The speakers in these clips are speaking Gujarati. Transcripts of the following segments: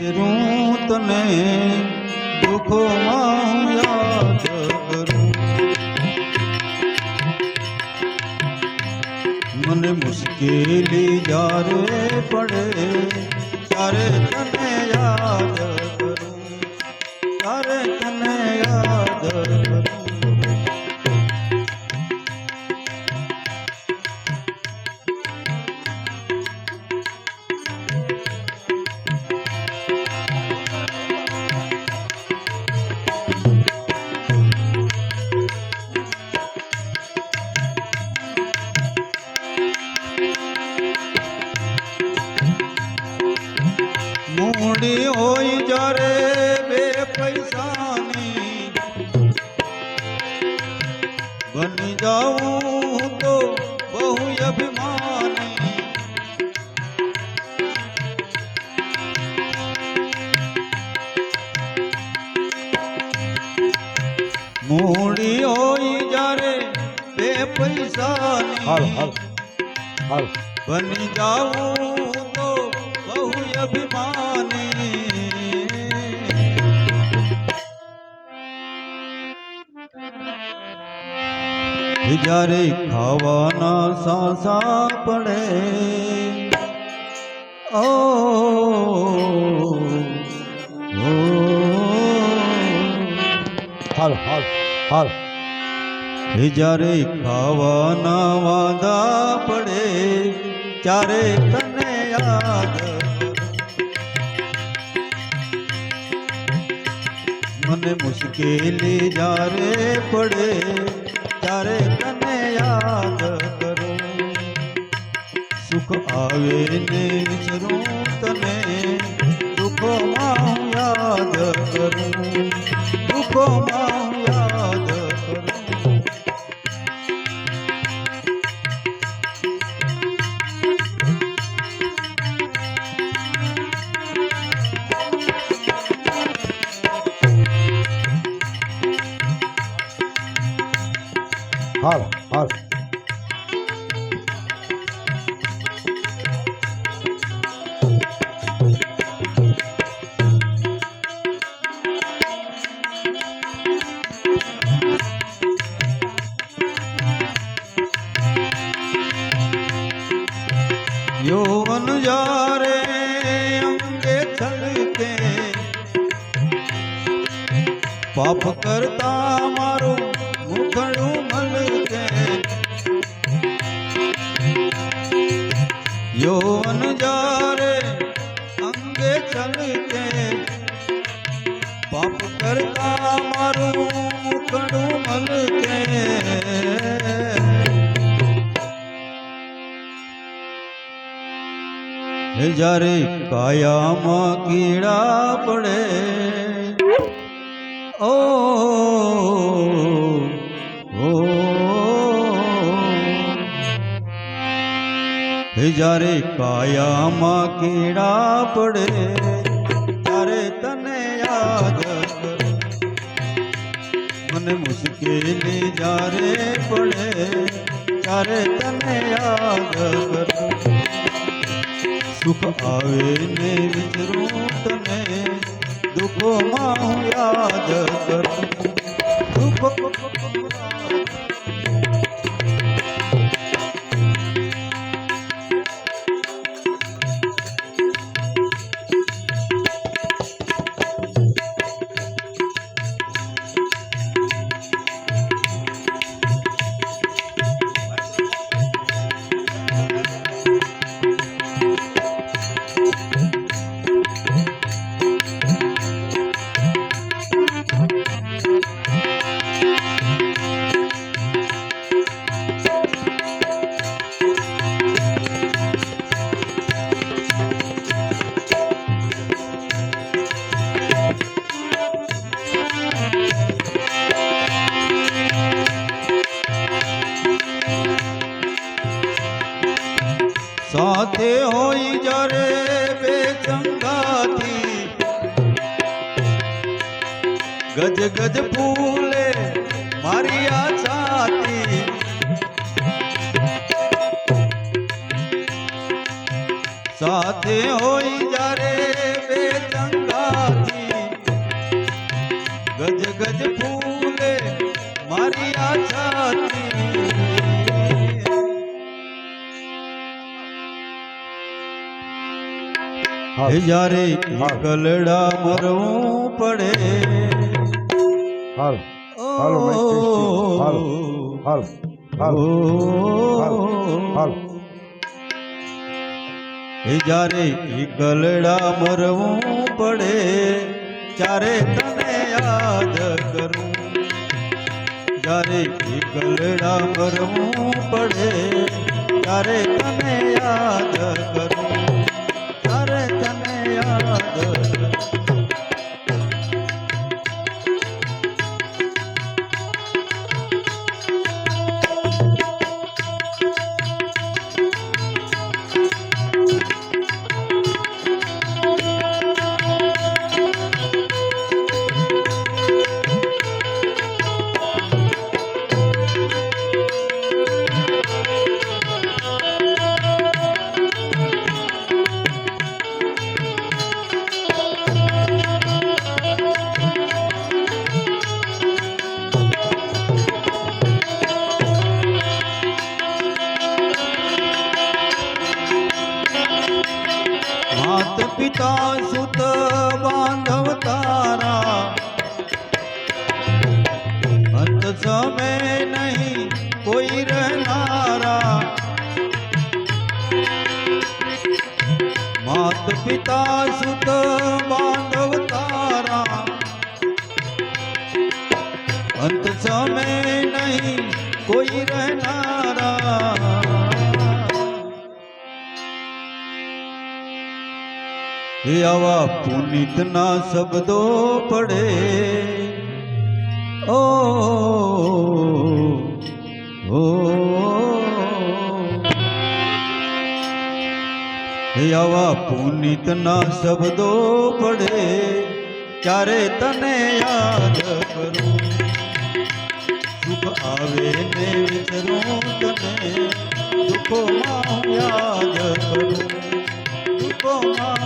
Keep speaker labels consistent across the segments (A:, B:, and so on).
A: કરું તને દુઃખોમાં યાદ કરું. મને મુશ્કેલી જ્યારે પડે, ત્યારે તને યાદ કરું. ત્યારે તને યાદ કરું. મૂડી હોય જ્યારે બે
B: હાલ
A: પૈસાની
B: હાલ હાલ
A: બની જાઉં તો બહુ અભિમાની. જ્યારે ખાવાના સાસા પડે ઓ
B: હાલ.
A: જ્યારે ખાવાના વાદા પડે, ત્યારે તને યાદ મને મુશ્કેલી જ્યારે પડે, ત્યારે તને યાદ કરો. સુખ આવે ને વિચરું તને, દુઃખોમાં યાદ કરું. દુઃખોમાં
B: હાલ હાલ.
A: યૌવન જારે અંગે છલકે પાપ કરતા મારું મુખડું મલકે જ્યારે કાયામાં કીડા પડે ઓ જ્યારે કાયામાં કીડા પડે મુશ્કેલી જ્યારે પડે, ત્યારે તને યાદ કરું. સુખ આવે ને વિચરું તને, દુઃખોમાં હું યાદ કરું. દુઃખ સાથે હોય જ્યારે બે ચંગાથી ગજ ગજ ફૂલે મારી આછાથી. જ્યારે ગલડા મરવું પડે.
B: હાલ. હાલો. હાલ. હાલ. હાલ. હાલ.
A: એ જ્યારે કલડા મરવું પડે, ત્યારે તને યાદ કરું. જ્યારે કલડા મરવું પડે, ત્યારે તને યાદ પિતા સુત બાંધવ તારા. અંત સમય નહીં કોઈ રહેનારા. હે આવા પુનિતના શબ્દો પડે. ઓ આવા પુનિતના શબ્દો પડે, ત્યારે તને યાદ કરું. સુખ આવે ને વિચરું તને, દુઃખોમાં યાદ કરું. દુઃખોમાં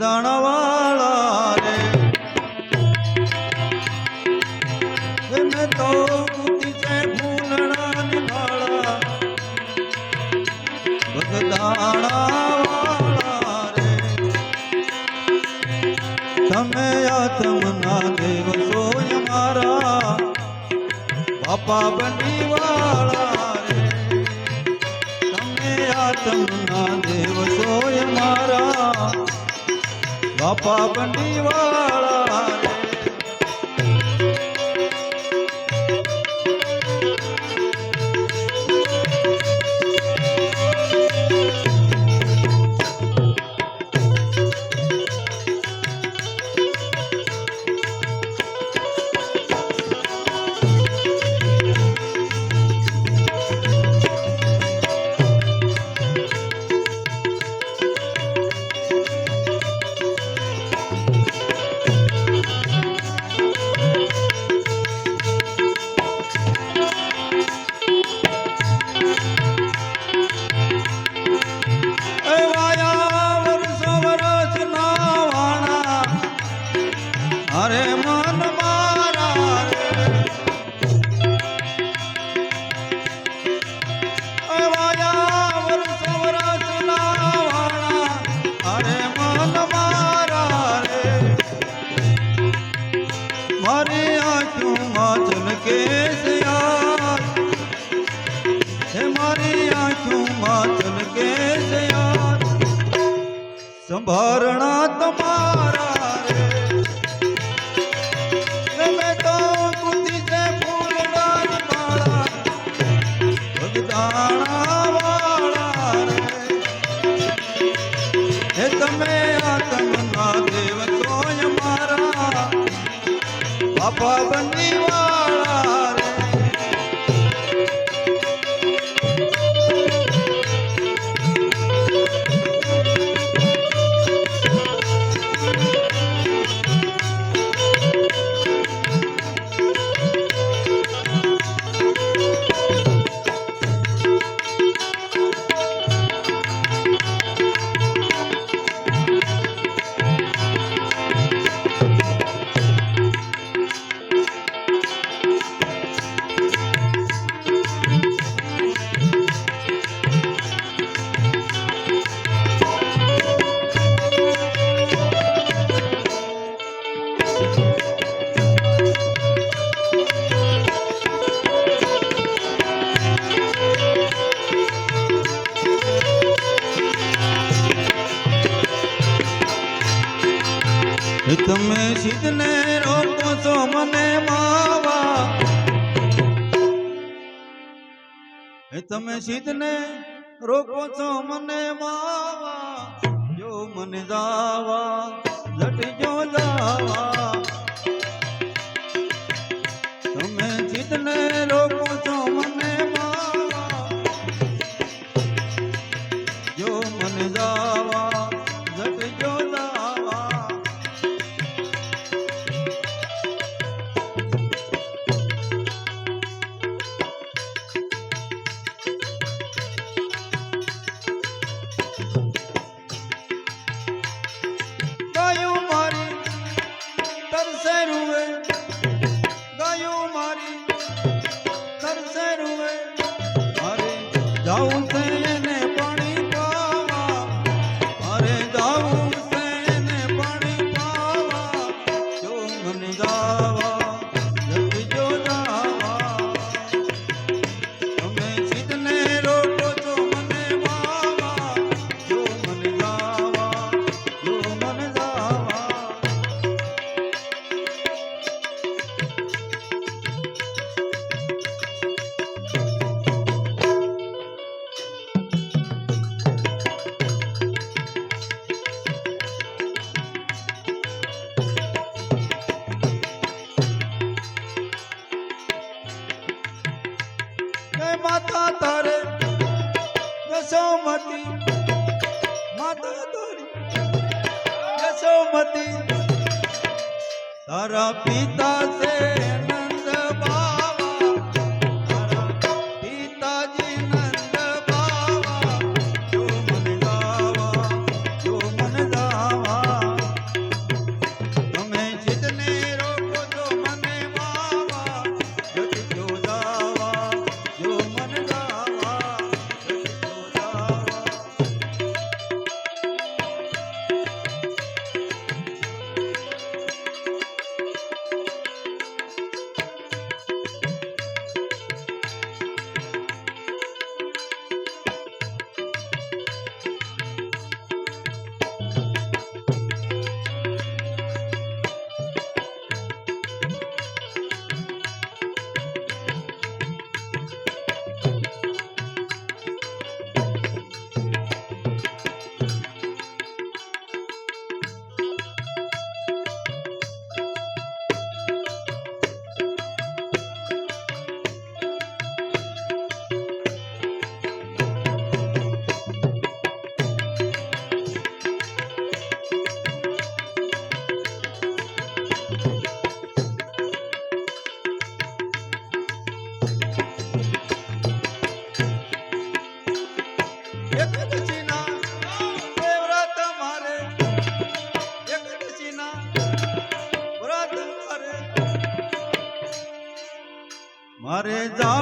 A: ભગદાણા વાળા રે. એને તો ગુથી જે ફૂલડાની માળા ભગદાણા વાળા રે તમે આત્મના દેવ સોય મારા બાપા બની વાળા રે. તમે આતમના દેવ સોય મારા. બાપા બની તમે સિદ્ધને રોકો છો મને માવા. તમે સિદ્ધને રોકો છો મને માવા. જો મને જાવા, લટજો જાવા. તમે સિદ્ધને રોકો છો મને Dava. માતા તારે યશોમતી માતા તારી યશોમતી તારા પિતા છે મારે જા